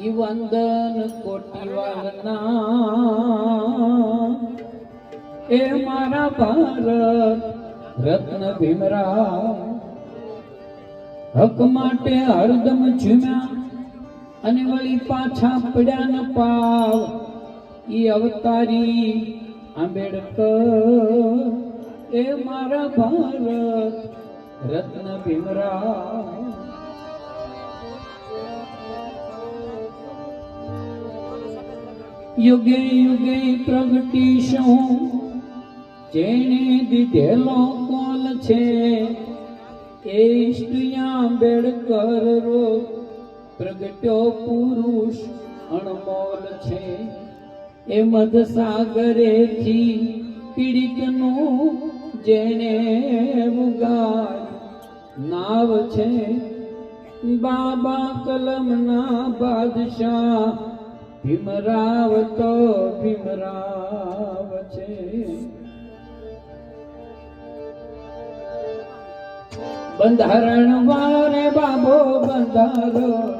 ઈ વંદન કોટીવાલના એ મારા ભારત રત્ન ભીમરાવ હક માટે હરદમ ઝૂમ્યા અને વળી પાછા પડ્યા ન પાવ ઈ અવતારી આંબેડકર એ મારા ભારત રત્ન ભીમરાવ યુગે યુગે પ્રગટીશું જેણે દીધેલો કોલ છે એ સ્ત્રીયા આંબેડકર રો પ્રગટ્યો પુરુષ અણમોલ છે. એ મધસાગરેથી પીડિતનું જેને ઉગાર નાવ છે. બાબા કલમના બાદશાહ ભીમરાવ તો ભીમરાવ છે. બંધારણ મારે બાબો બંધારણ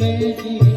में जी